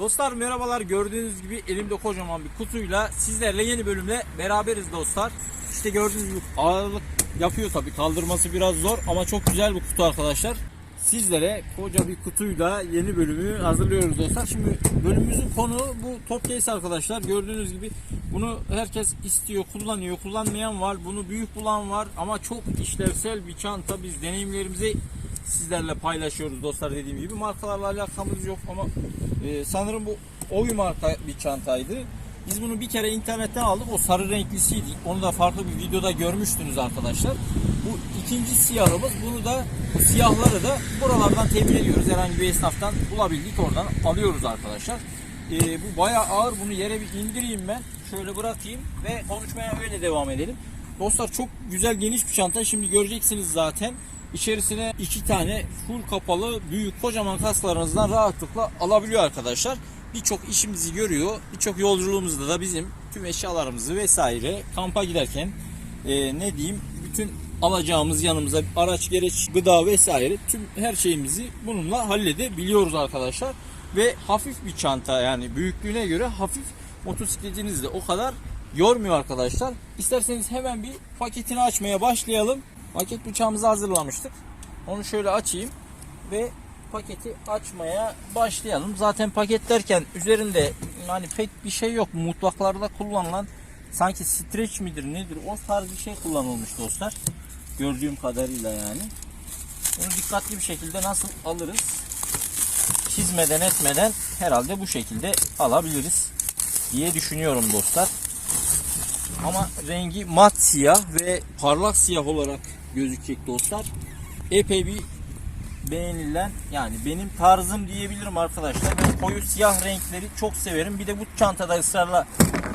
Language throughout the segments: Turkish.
Dostlar merhabalar gördüğünüz gibi elimde kocaman bir kutuyla sizlerle yeni bölümle beraberiz dostlar. İşte gördüğünüz gibi ağırlık yapıyor tabi kaldırması biraz zor ama çok güzel bir kutu arkadaşlar. Sizlere koca bir kutuyla yeni bölümü hazırlıyoruz dostlar. Şimdi bölümümüzün konu bu top case arkadaşlar. Gördüğünüz gibi bunu herkes istiyor, kullanıyor. Kullanmayan var, bunu büyük bulan var ama çok işlevsel bir çanta. Biz deneyimlerimizi sizlerle paylaşıyoruz dostlar dediğim gibi. Markalarla alakamız yok ama e, sanırım bu Ovi marka bir çantaydı. Biz bunu bir kere internetten aldık. O sarı renklisiydi. Onu da farklı bir videoda görmüştünüz arkadaşlar. Bu ikinci siyahımız. Bunu da bu siyahları da buralardan temin ediyoruz. Herhangi bir esnaftan bulabildik. Oradan alıyoruz arkadaşlar. E, bu bayağı ağır. Bunu yere bir indireyim ben. Şöyle bırakayım ve konuşmaya öyle devam edelim. Dostlar çok güzel geniş bir çanta. Şimdi göreceksiniz zaten. İçerisine iki tane full kapalı büyük kocaman kasklarınızdan rahatlıkla alabiliyor arkadaşlar. Birçok işimizi görüyor. Birçok yolculuğumuzda da bizim tüm eşyalarımızı vesaire kampa giderken e, ne diyeyim bütün alacağımız yanımıza araç gereç gıda vesaire tüm her şeyimizi bununla halledebiliyoruz arkadaşlar. Ve hafif bir çanta yani büyüklüğüne göre hafif motosikletinizi de o kadar yormuyor arkadaşlar. İsterseniz hemen bir paketini açmaya başlayalım. Paket bıçağımızı hazırlamıştık. Onu şöyle açayım ve paketi açmaya başlayalım. Zaten paket derken üzerinde hani pek bir şey yok. Mutfaklarda kullanılan sanki streç midir nedir o tarz bir şey kullanılmış dostlar. Gördüğüm kadarıyla yani. Bunu dikkatli bir şekilde nasıl alırız? Çizmeden etmeden herhalde bu şekilde alabiliriz diye düşünüyorum dostlar. Ama rengi mat siyah ve parlak siyah olarak gözükecek dostlar. Epey bir beğenilen yani benim tarzım diyebilirim arkadaşlar. Ben koyu siyah renkleri çok severim. Bir de bu çantada ısrarla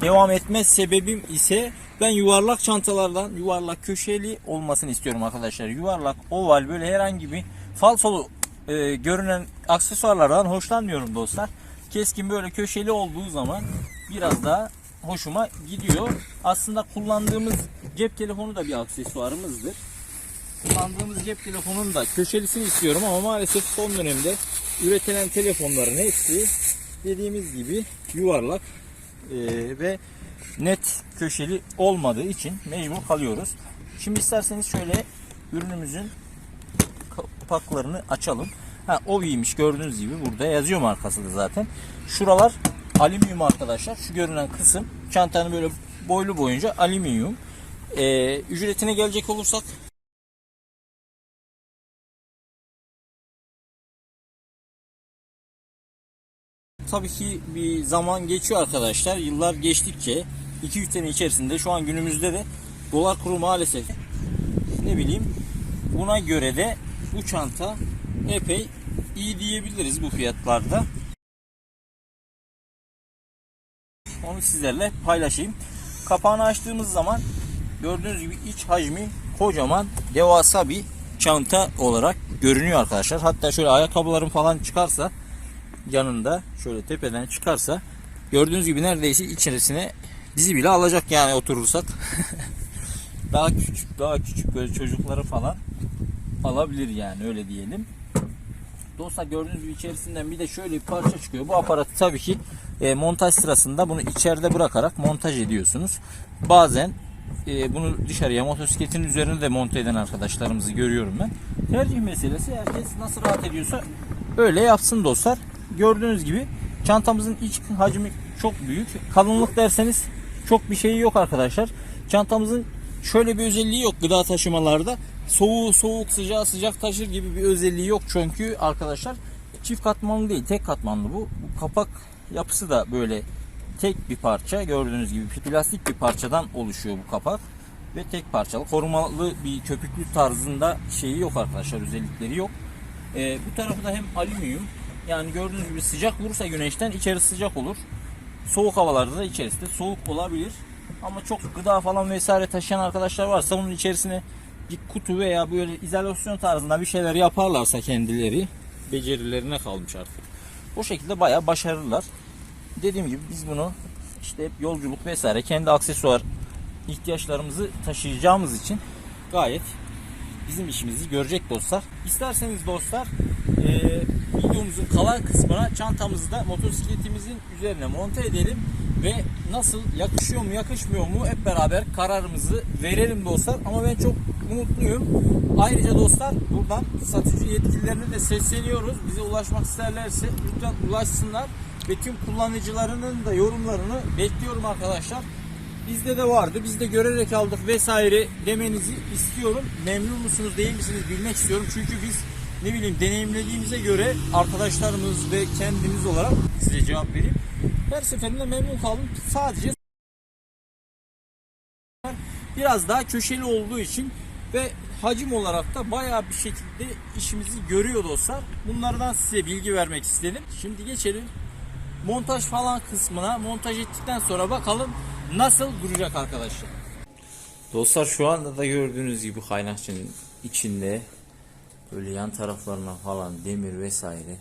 devam etme sebebim ise ben yuvarlak çantalardan yuvarlak köşeli olmasını istiyorum arkadaşlar. Yuvarlak, oval böyle herhangi bir falsolu e, görünen aksesuarlardan hoşlanmıyorum dostlar. Keskin böyle köşeli olduğu zaman biraz daha hoşuma gidiyor. Aslında kullandığımız cep telefonu da bir aksesuarımızdır. Kullandığımız cep telefonunun da köşelisini istiyorum ama maalesef son dönemde üretilen telefonların hepsi dediğimiz gibi yuvarlak e, ve net köşeli olmadığı için mecbur kalıyoruz. Şimdi isterseniz şöyle ürünümüzün kapaklarını açalım. Ha Ovi'ymiş gördüğünüz gibi burada yazıyor markası da zaten. Şuralar alüminyum arkadaşlar. Şu görünen kısım çantanın böyle boylu boyunca alüminyum. Ee, ücretine gelecek olursak Tabii ki bir zaman geçiyor arkadaşlar. Yıllar geçtikçe 2-3 sene içerisinde şu an günümüzde de dolar kuru maalesef ne bileyim buna göre de bu çanta epey iyi diyebiliriz bu fiyatlarda. Onu sizlerle paylaşayım. Kapağını açtığımız zaman gördüğünüz gibi iç hacmi kocaman devasa bir çanta olarak görünüyor arkadaşlar. Hatta şöyle ayakkabılarım falan çıkarsa yanında şöyle tepeden çıkarsa gördüğünüz gibi neredeyse içerisine bizi bile alacak yani oturursak. daha küçük daha küçük böyle çocukları falan alabilir yani öyle diyelim. Dostlar gördüğünüz gibi içerisinden bir de şöyle bir parça çıkıyor. Bu aparatı tabii ki e, montaj sırasında bunu içeride bırakarak montaj ediyorsunuz. Bazen e, bunu dışarıya motosikletin üzerine de monte eden arkadaşlarımızı görüyorum ben. Tercih meselesi herkes nasıl rahat ediyorsa öyle yapsın dostlar. Gördüğünüz gibi çantamızın iç hacmi çok büyük. Kalınlık derseniz çok bir şeyi yok arkadaşlar. Çantamızın şöyle bir özelliği yok gıda taşımalarda. Soğuğu soğuk sıcağı sıcak taşır gibi bir özelliği yok çünkü arkadaşlar çift katmanlı değil tek katmanlı bu. bu kapak yapısı da böyle tek bir parça gördüğünüz gibi plastik bir parçadan oluşuyor bu kapak ve tek parçalı korumalı bir köpüklü tarzında şeyi yok arkadaşlar özellikleri yok. Ee, bu tarafı da hem alüminyum yani gördüğünüz gibi sıcak vurursa güneşten içerisi sıcak olur. Soğuk havalarda da içerisi de soğuk olabilir. Ama çok gıda falan vesaire taşıyan arkadaşlar varsa bunun içerisine bir kutu veya böyle izolasyon tarzında bir şeyler yaparlarsa kendileri becerilerine kalmış artık. Bu şekilde bayağı başarılılar. Dediğim gibi biz bunu işte hep yolculuk vesaire kendi aksesuar ihtiyaçlarımızı taşıyacağımız için gayet bizim işimizi görecek dostlar. İsterseniz dostlar e, videomuzun kalan kısmına çantamızı da motosikletimizin üzerine monte edelim ve nasıl yakışıyor mu yakışmıyor mu hep beraber kararımızı verelim dostlar. Ama ben çok mutluyum. Ayrıca dostlar buradan satıcı yetkililerine de sesleniyoruz. Bize ulaşmak isterlerse lütfen ulaşsınlar ve tüm kullanıcılarının da yorumlarını bekliyorum arkadaşlar. Bizde de vardı. Biz de görerek aldık vesaire demenizi istiyorum. Memnun musunuz değil misiniz bilmek istiyorum. Çünkü biz ne bileyim deneyimlediğimize göre arkadaşlarımız ve kendimiz olarak size cevap vereyim. Her seferinde memnun kaldım. Sadece biraz daha köşeli olduğu için ve hacim olarak da bayağı bir şekilde işimizi görüyor dostlar. Bunlardan size bilgi vermek istedim. Şimdi geçelim montaj falan kısmına. Montaj ettikten sonra bakalım nasıl duracak arkadaşlar. Dostlar şu anda da gördüğünüz gibi kaynakçının içinde böyle yan taraflarına falan demir vesaire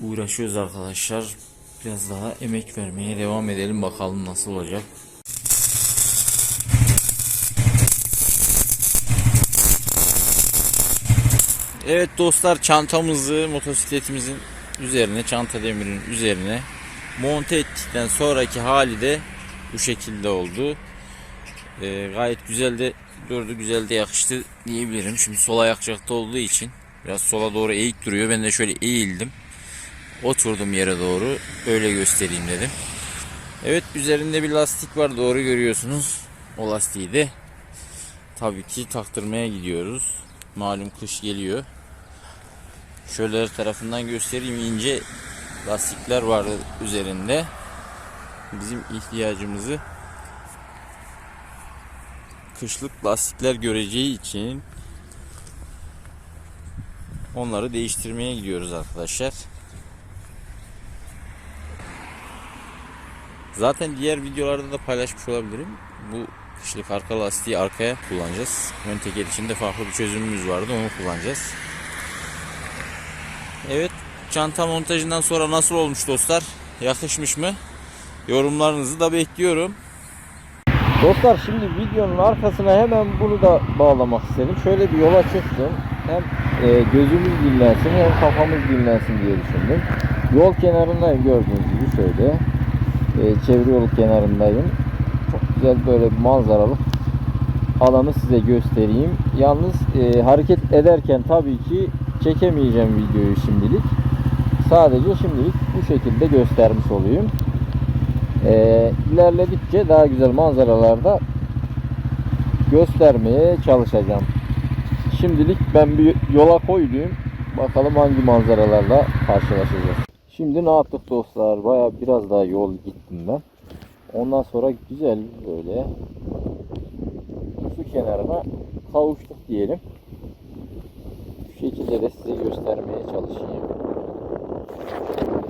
uğraşıyoruz arkadaşlar. Biraz daha emek vermeye devam edelim bakalım nasıl olacak. Evet dostlar çantamızı motosikletimizin üzerine çanta demirinin üzerine monte ettikten sonraki hali de bu şekilde oldu. Ee, gayet güzel de durdu güzel de yakıştı diyebilirim. Şimdi sol ayakçakta olduğu için biraz sola doğru eğik duruyor. Ben de şöyle eğildim. Oturdum yere doğru öyle göstereyim dedim. Evet üzerinde bir lastik var doğru görüyorsunuz. O lastiği de tabii ki taktırmaya gidiyoruz. Malum kış geliyor. Şöyle tarafından göstereyim ince lastikler var üzerinde. Bizim ihtiyacımızı kışlık lastikler göreceği için onları değiştirmeye gidiyoruz arkadaşlar. Zaten diğer videolarda da paylaşmış olabilirim. Bu kışlık arka lastiği arkaya kullanacağız. Ön teker içinde farklı bir çözümümüz vardı onu kullanacağız. Evet çanta montajından sonra nasıl olmuş dostlar? Yakışmış mı? Yorumlarınızı da bekliyorum. Dostlar şimdi videonun arkasına hemen bunu da bağlamak istedim. Şöyle bir yola çıktım. Hem e, gözümüz dinlensin hem kafamız dinlensin diye düşündüm. Yol kenarındayım gördüğünüz gibi şöyle. E, çevre yol kenarındayım. Çok güzel böyle bir manzaralı alanı size göstereyim. Yalnız e, hareket ederken tabii ki çekemeyeceğim videoyu şimdilik. Sadece şimdilik bu şekilde göstermiş olayım. Ee, ilerledikçe daha güzel manzaralarda göstermeye çalışacağım. Şimdilik ben bir yola koydum. Bakalım hangi manzaralarla karşılaşacağız. Şimdi ne yaptık dostlar? Baya biraz daha yol gittim ben. Ondan sonra güzel böyle su kenarına kavuştuk diyelim. Şu şekilde de size göstermeye çalışayım.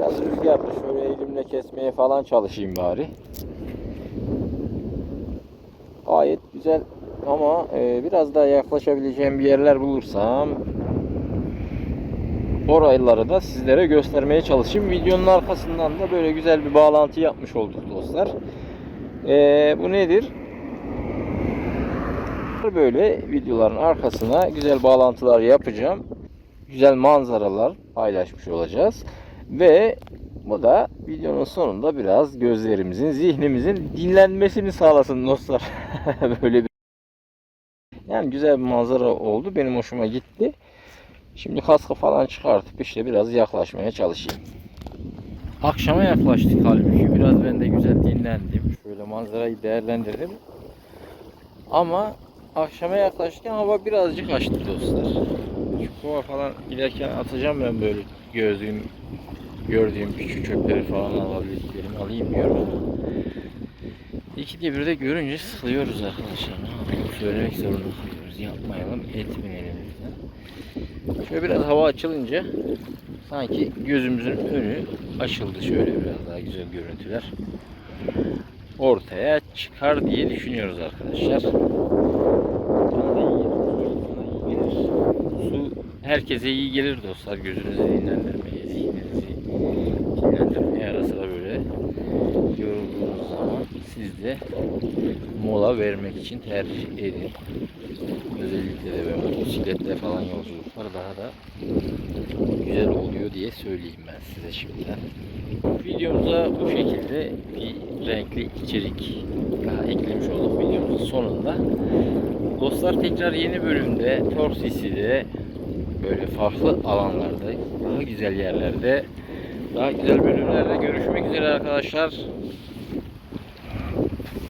Biraz rüzgarlı şöyle elimle kesmeye falan çalışayım bari. Gayet güzel ama e, biraz daha yaklaşabileceğim bir yerler bulursam orayları da sizlere göstermeye çalışayım. Videonun arkasından da böyle güzel bir bağlantı yapmış olduk dostlar. E, bu nedir? Böyle videoların arkasına güzel bağlantılar yapacağım. Güzel manzaralar paylaşmış olacağız. Ve bu da videonun sonunda biraz gözlerimizin, zihnimizin dinlenmesini sağlasın dostlar. Böyle bir yani güzel bir manzara oldu. Benim hoşuma gitti. Şimdi kaskı falan çıkartıp işte biraz yaklaşmaya çalışayım. Akşama yaklaştık halbuki. Biraz ben de güzel dinlendim. Şöyle manzarayı değerlendirdim. Ama akşama yaklaşırken hava birazcık açtı dostlar. Şu kova falan giderken atacağım ben böyle gördüğüm gördüğüm küçük çöpleri falan alabildiklerimi alayım diyorum ama İkide bir de görünce sıkılıyoruz arkadaşlar. Söylemek zorunda kalıyoruz. Yapmayalım, etmeyelim elimizden. Şöyle biraz hava açılınca sanki gözümüzün önü açıldı. Şöyle biraz daha güzel görüntüler ortaya çıkar diye düşünüyoruz arkadaşlar. Herkese iyi gelir dostlar. Gözünüzü dinlendirmeye, zihninizi dinlendirmeye ara sıra böyle yorulduğunuz zaman siz mola vermek için tercih edin. Özellikle de böyle motosikletle falan yolculuklar daha da güzel oluyor diye söyleyeyim ben size şimdiden. Videomuza bu şekilde bir renkli içerik daha eklemiş olduk videomuzun sonunda. Dostlar tekrar yeni bölümde Torsisi'de böyle farklı alanlarda, daha güzel yerlerde, daha güzel bölümlerde görüşmek üzere arkadaşlar.